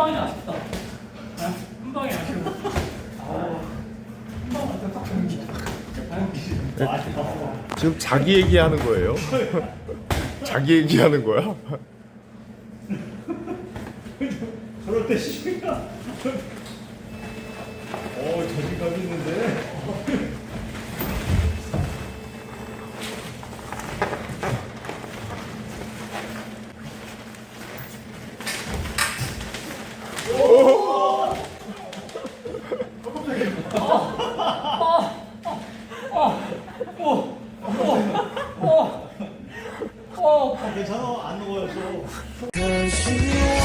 방이 아쉽다. 한 방이 아쉬워. 한 방은 안타깝 네. 지금 자기 얘기하는 거예요? 자기 얘기하는 거야? 그렇죠. 저럴 때 시비가. 어, 저지감 있는 괜찮아 안 녹아요 또.